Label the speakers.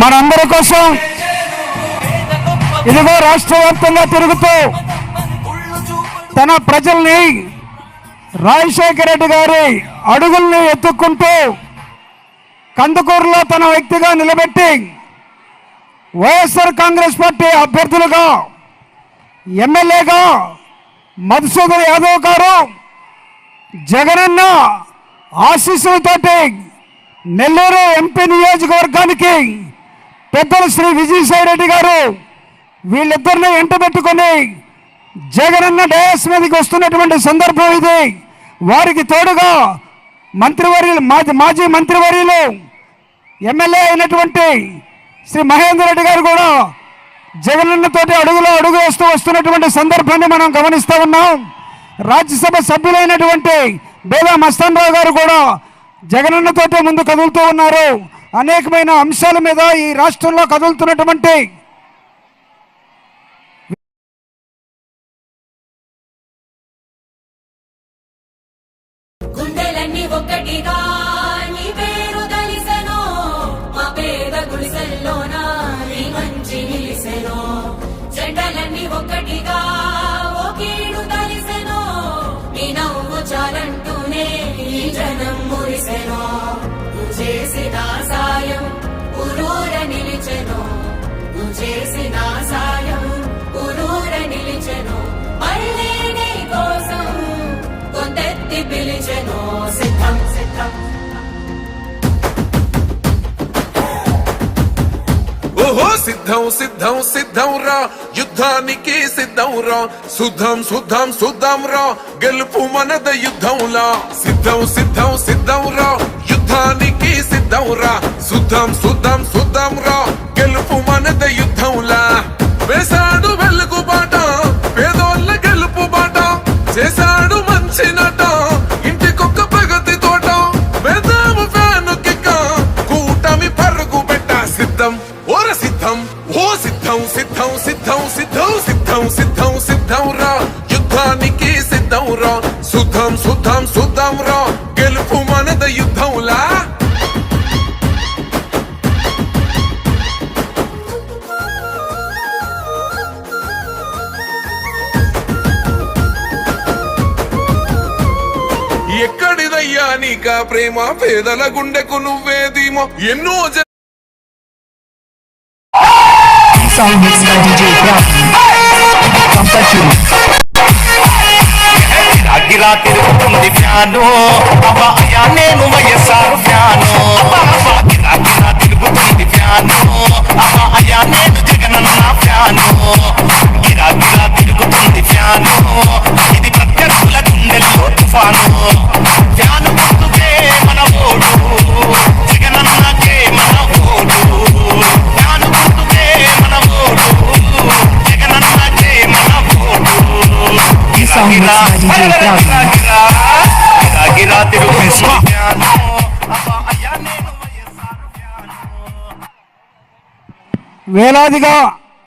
Speaker 1: మనందరి కోసం ఇదిగో రాష్ట్ర వ్యాప్తంగా తిరుగుతూ తన ప్రజల్ని రాజశేఖర రెడ్డి గారి అడుగుల్ని ఎత్తుక్కుంటూ కందుకూరులో తన వ్యక్తిగా నిలబెట్టి వైఎస్ఆర్ కాంగ్రెస్ పార్టీ అభ్యర్థులుగా ఎమ్మెల్యేగా మధుసూదన్ యాదవ్ గారు జగనన్న ఆశీస్సులతోటి నెల్లూరు ఎంపీ నియోజకవర్గానికి పెద్దలు శ్రీ విజయసాయి రెడ్డి గారు వీళ్ళిద్దరిని వెంట పెట్టుకొని జగనన్న డయాస్ మీదకి వస్తున్నటువంటి సందర్భం ఇది. వారికి తోడుగా మంత్రివర్యులు మాజీ మాజీ మంత్రివర్యులు ఎమ్మెల్యే అయినటువంటి శ్రీ మహేందర్ రెడ్డి గారు కూడా జగనన్నతోటి అడుగులో అడుగు వేస్తూ వస్తున్నటువంటి సందర్భాన్ని మనం గమనిస్తూ ఉన్నాం. రాజ్యసభ సభ్యులైనటువంటి బేదా మస్తాన్ రావు గారు కూడా జగనన్నతోటే ముందు కదులుతూ ఉన్నారు. అనేకమైన అంశాల మీద ఈ రాష్ట్రంలో కదులుతున్నటువంటి
Speaker 2: గుండెలన్నీ ఓ కీడు నీ నవ్వు చాలంటూనే ఈ జనం మురిసెనో? చేసి చేసిన నిలిచెను. నువ్వు చేసిన సాయం పురూర నిలిచెను. మళ్ళీ నీ కోసం కొంతెత్తి పిలిచెను. సిద్ధం సిద్ధం.
Speaker 3: ఓహో సిద్ధం సిద్ధం సిద్ధం రా. యుద్ధానికి సిద్ధం రా. శుద్ధం శుద్ధం శుద్ధం రా. గెలుపు మనద యుద్ధంలా. సిద్ధం సిద్ధం సిద్ధం రా. యుద్ధానికి సిద్ధం రా శుద్ధం శుద్ధం శుద్ధం రా. గెలుపు మనద యుద్ధంలా. వేశాడు వెలుగు బాట. పేదోళ్ళ గెలుపు బాట. చేశాడు మంచి నట. ఇంటికొక్క ప్రగతి తోట. వేదాము ఫ్యాను కిక్క. కూటమి పరుగు పెట్ట సిద్ధం. ఓర సిద్ధం ఓ సిద్ధం సిద్ధం సిద్ధం సిద్ధం సిద్ధం సిద్ధం సిద్ధం రా. యుద్ధానికి సిద్ధం రా. శుద్ధం శుద్ధం శుద్ధం నీక ప్రేమ పేదల గుండెకు నువ్వేదీమో ఎన్నో జ-
Speaker 4: Song mixed by DJ Compulsory.
Speaker 5: తిరుగుతుంది నేను వైఎస్ఆర్ గిరా తిరుగుతుంది ఫ్యాను అబ్బా అయ్యా నేను వైఎస్ఆర్ ఫ్యాను
Speaker 1: వేలాదిగా